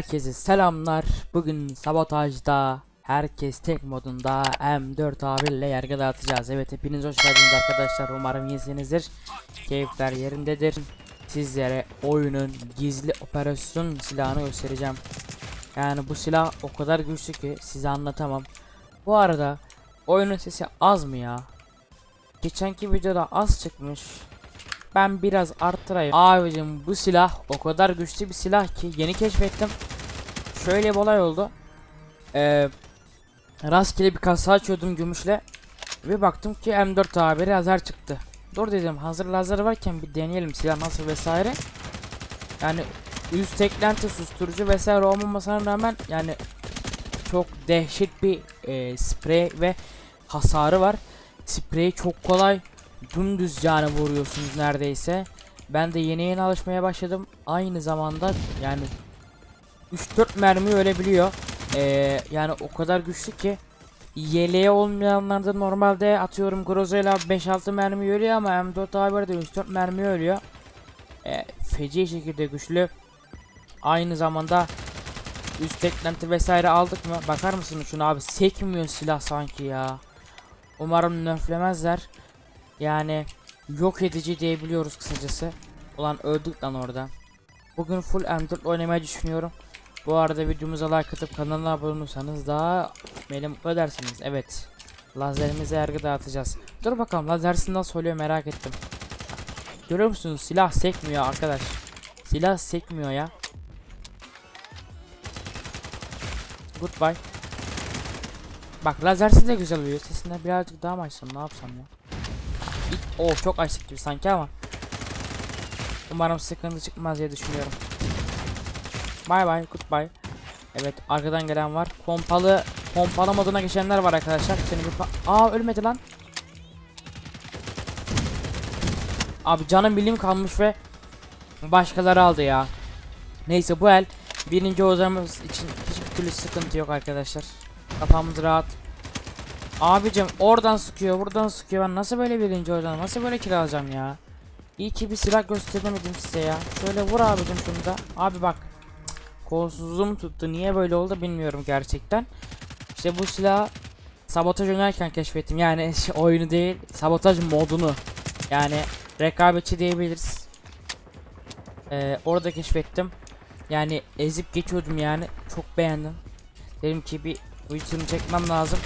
Herkese selamlar. Bugün sabotajda herkes tek modunda M4 abiyle yargı dağıtacağız. Evet hepiniz hoş geldiniz arkadaşlar. Umarım iyisinizdir. Keyifler yerindedir. Sizlere oyunun gizli operasyon silahını göstereceğim. Yani bu silah o kadar güçlü ki size anlatamam. Bu arada oyunun sesi az mı ya? Geçenki videoda az çıkmış. Ben biraz arttırayım. Abicim bu silah o kadar güçlü bir silah ki yeni keşfettim. Şöyle bir olay oldu. Ee, rastgele bir kasa açıyordum gümüşle. Ve baktım ki M4 haberi lazer çıktı. Dur dedim hazır lazer varken bir deneyelim silah nasıl vesaire. Yani üst eklenti susturucu vesaire olmamasına rağmen yani çok dehşet bir e, sprey ve hasarı var. Sprey çok kolay dümdüz yani vuruyorsunuz neredeyse. Ben de yeni yeni alışmaya başladım. Aynı zamanda yani 3-4 mermi ölebiliyor. Ee, yani o kadar güçlü ki yeleği olmayanlarda normalde atıyorum Groza ile 5-6 mermi ölüyor ama M4 haberde 3-4 mermi ölüyor. Ee, feci şekilde güçlü. Aynı zamanda üst eklenti vesaire aldık mı? Bakar mısınız şuna abi sekmiyor silah sanki ya. Umarım nöflemezler. Yani yok edici diyebiliyoruz kısacası. Ulan öldük lan orada. Bugün full M4 oynamayı düşünüyorum. Bu arada videomuza like atıp kanalına abone olursanız daha beni mutlu edersiniz. Evet. Lazerimize yargı dağıtacağız. Dur bakalım lazersin nasıl oluyor merak ettim. Görüyor musunuz? Silah sekmiyor arkadaş. Silah sekmiyor ya. Goodbye. Bak lazersiz de güzel oluyor. Sesinde birazcık daha mı açsam ne yapsam ya. Oh çok açtık gibi sanki ama. Umarım sıkıntı çıkmaz diye düşünüyorum. Bye bye goodbye. Evet arkadan gelen var. Pompalı pompalı moduna geçenler var arkadaşlar. Seni bir Aa ölmedi lan. Abi canım bilim kalmış ve başkaları aldı ya. Neyse bu el birinci olacağımız için hiçbir türlü sıkıntı yok arkadaşlar. Kafamız rahat. Abicim oradan sıkıyor buradan sıkıyor ben nasıl böyle birinci olacağım nasıl böyle kill alacağım ya. İyi ki bir silah gösteremedim size ya. Şöyle vur abicim şunu da. Abi bak. Kolsuzluğum tuttu. Niye böyle oldu bilmiyorum gerçekten. İşte bu silahı sabotaj oynarken keşfettim. Yani şey, oyunu değil, sabotaj modunu. Yani rekabetçi diyebiliriz. Ee, orada keşfettim. Yani ezip geçiyordum yani. Çok beğendim. Dedim ki bir videosunu çekmem lazım.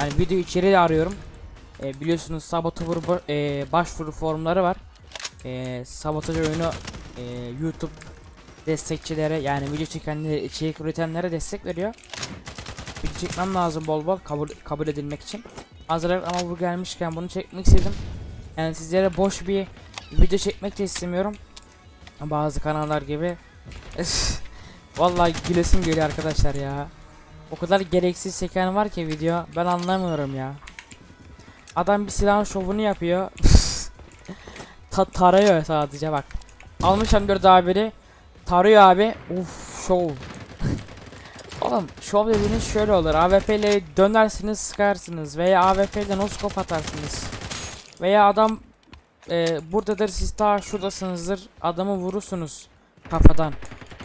Yani video içeriği arıyorum. Ee, biliyorsunuz sabotaj e, başvuru formları var. Ee, sabotaj oyunu e, YouTube destekçilere yani video çekenlere, içerik üretenlere destek veriyor. Video çekmem lazım bol bol kabul kabul edilmek için. Hazır ama bu gelmişken bunu çekmek istedim. Yani sizlere boş bir video çekmek de istemiyorum. Bazı kanallar gibi. Vallahi gülesim geliyor arkadaşlar ya. O kadar gereksiz çeken var ki video ben anlamıyorum ya. Adam bir silahın şovunu yapıyor. Ta tarıyor sadece bak. Almış M4 haberi. Tarıyor abi. Uf şov. Oğlum şov dediğiniz şöyle olur. AWP ile dönersiniz sıkarsınız. Veya AWP ile noskop atarsınız. Veya adam e, buradadır siz ta şuradasınızdır. Adamı vurursunuz. Kafadan.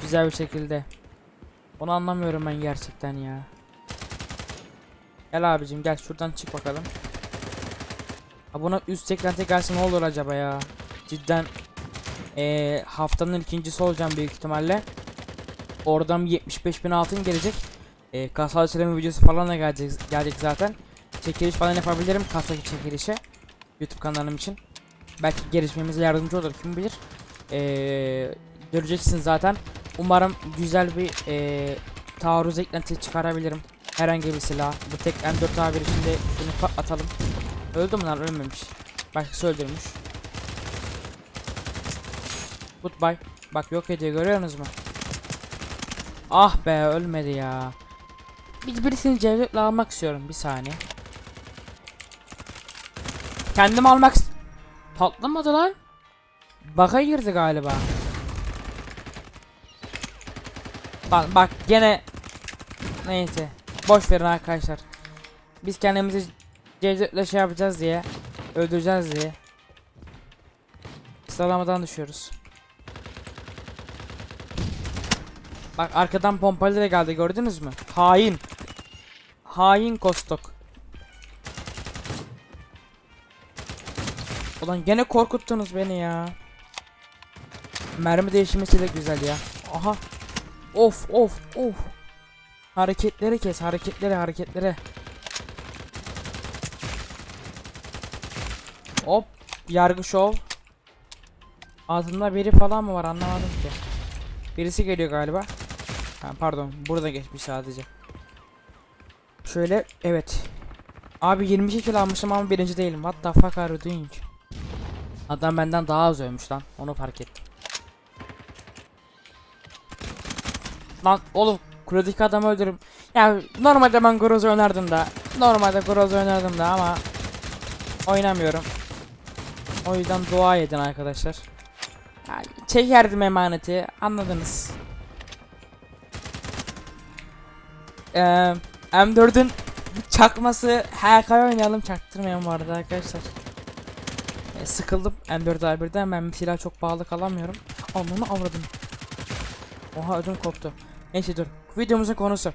Güzel bir şekilde. Onu anlamıyorum ben gerçekten ya. Gel abicim gel şuradan çık bakalım. Ha buna üst eklenti gelse ne olur acaba ya? Cidden eee haftanın ikincisi olacağım büyük ihtimalle. Oradan bir 75 bin altın gelecek. Eee kasa açılımı videosu falan da gelecek, gelecek zaten. Çekiliş falan yapabilirim kasa çekilişe. YouTube kanalım için. Belki gelişmemize yardımcı olur kim bilir. Eee göreceksiniz zaten. Umarım güzel bir eee taarruz eklenti çıkarabilirim. Herhangi bir silah. Bu tek M4 tabiri içinde bunu patlatalım. Öldü mü lan ölmemiş. Başkası öldürmüş. Goodbye. Bak yok ediyor görüyorsunuz mu? Ah be ölmedi ya. Bir birisini cevdetle almak istiyorum bir saniye. Kendim almak Patlamadı lan. Baka girdi galiba. Bak bak gene neyse boş verin arkadaşlar. Biz kendimizi Cevdet'le şey yapacağız diye öldüreceğiz diye sıralamadan düşüyoruz. Bak arkadan pompalı da geldi gördünüz mü? Hain. Hain kostok. Ulan gene korkuttunuz beni ya. Mermi değişmesi de güzel ya. Aha. Of of of. Hareketleri kes hareketleri hareketleri. Hop. Yargı şov. Altında biri falan mı var anlamadım ki. Birisi geliyor galiba. Ha, pardon burada geçmiş sadece. Şöyle evet. Abi 22 kill almışım ama birinci değilim. What the fuck are you doing? Adam benden daha az ölmüş lan. Onu fark ettim. Lan oğlum kuledeki adamı öldürürüm. Ya normalde ben Groz oynardım da. Normalde Groz oynardım da ama oynamıyorum. O yüzden dua edin arkadaşlar. Ya, çekerdim emaneti anladınız. Ee, M4'ün çakması HK oynayalım çaktırmayalım bu arada arkadaşlar. E, sıkıldım M4 A1'den ben silah çok pahalı kalamıyorum. Onu avradım. Oha ödüm koptu. Neyse dur. Videomuzun konusu.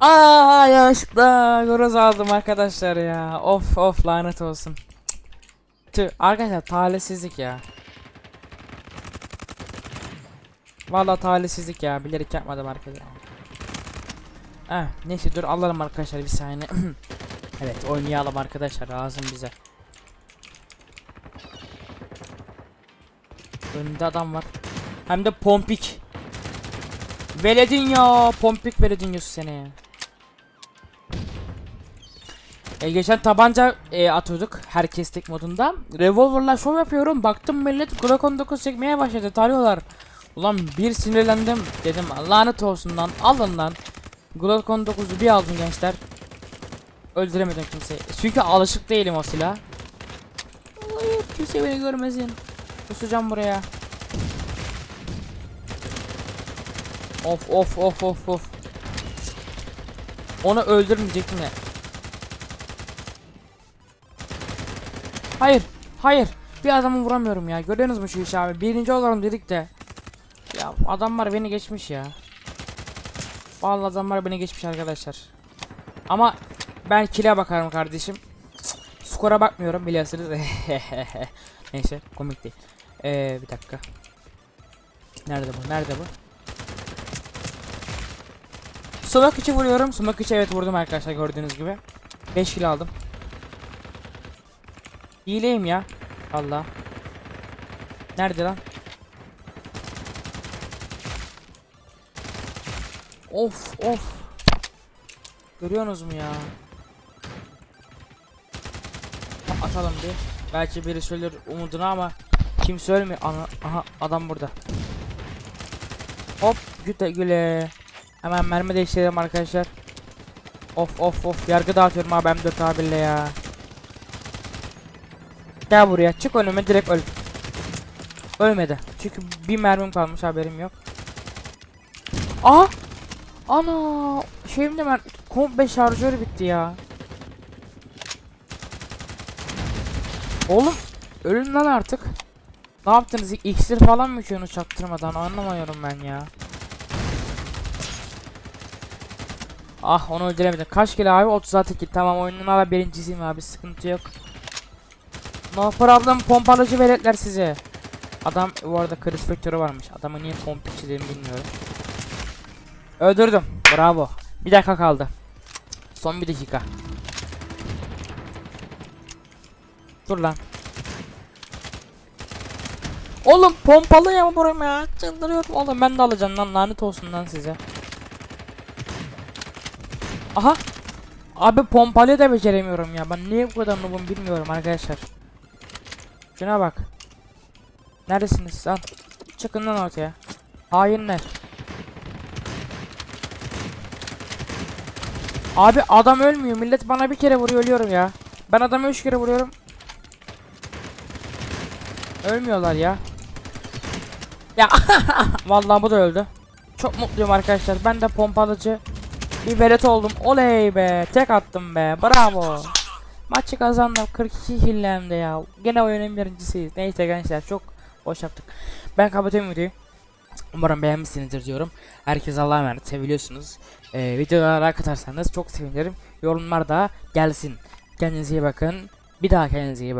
Aa yanlışlıkla groz aldım arkadaşlar ya. Of of lanet olsun. Tüh arkadaşlar talihsizlik ya. Vallahi talihsizlik ya. Bilerek yapmadım arkadaşlar. Eh, neyse dur alalım arkadaşlar bir saniye. evet oynayalım arkadaşlar lazım bize. Önünde adam var. Hem de pompik. Veledin ya. Pompik veledin Yusuf seni. E, geçen tabanca e, atıyorduk herkes tek modunda. Revolver'la şov yapıyorum. Baktım millet Glock 19 çekmeye başladı. Tarıyorlar. Ulan bir sinirlendim. Dedim lanet olsun lan. Alın lan. Glock 19'u bir aldım gençler. Öldüremedim kimseyi. Çünkü alışık değilim o silah. Kimse beni görmesin. Kusacağım buraya. Of of of of of. Onu öldürmeyecektim ya. Hayır. Hayır. Bir adamı vuramıyorum ya. Görüyorsunuz mu şu işi abi? Birinci olalım dedik de. Ya adamlar beni geçmiş ya. Vallahi adamlar beni geçmiş arkadaşlar. Ama ben kile bakarım kardeşim. Skora bakmıyorum biliyorsunuz. Neyse komik değil. Ee, bir dakika. Nerede bu? Nerede bu? Sumak içi vuruyorum. Sumak içi evet vurdum arkadaşlar gördüğünüz gibi. 5 kilo aldım. Hileyim ya. Allah. Nerede lan? Of of. Görüyorsunuz mu ya? Atalım bir. Belki biri söyler umuduna ama kimse ölmüyor. Aha adam burada. Hop güle güle. Hemen mermi değiştirelim arkadaşlar. Of of of yargı dağıtıyorum abi M4 abiyle ya. Gel buraya çık önüme direkt öl. Ölmedi. Çünkü bir mermim kalmış haberim yok. Aha! Ana! Şeyimde mer komple şarjörü bitti ya. Oğlum ölün lan artık. Ne yaptınız? İksir falan mı içiyorsunuz çaktırmadan? Anlamıyorum ben ya. Ah onu öldüremedim. Kaç kilo abi? 36 kill. Tamam oyunun hala birincisiyim abi. Sıkıntı yok. No problem pompalıcı veletler size. Adam bu arada kriz faktörü varmış. Adamı niye pompikçi dediğimi bilmiyorum. Öldürdüm. Bravo. Bir dakika kaldı. Son bir dakika. Dur lan. Oğlum pompalı ya buram ya. Çıldırıyorum oğlum ben de alacağım lan lanet olsun lan size. Aha. Abi pompalı da beceremiyorum ya. Ben niye bu kadar noobum bilmiyorum arkadaşlar. Şuna bak. Neredesiniz lan? Çıkın lan ortaya. Hainler. Abi adam ölmüyor. Millet bana bir kere vuruyor ölüyorum ya. Ben adamı üç kere vuruyorum. Ölmüyorlar ya. Ya vallahi bu da öldü. Çok mutluyum arkadaşlar. Ben de pompalıcı bir velet oldum. Oley be. Tek attım be. Bravo. Maçı kazandım 42 killemde ya. Gene oyunun birincisiyiz. Neyse gençler çok boş yaptık. Ben kapatıyorum videoyu. Umarım beğenmişsinizdir diyorum. Herkes Allah'a emanet seviliyorsunuz. Ee, videolara like çok sevinirim. Yorumlar da gelsin. Kendinize iyi bakın. Bir daha kendinize iyi bakın.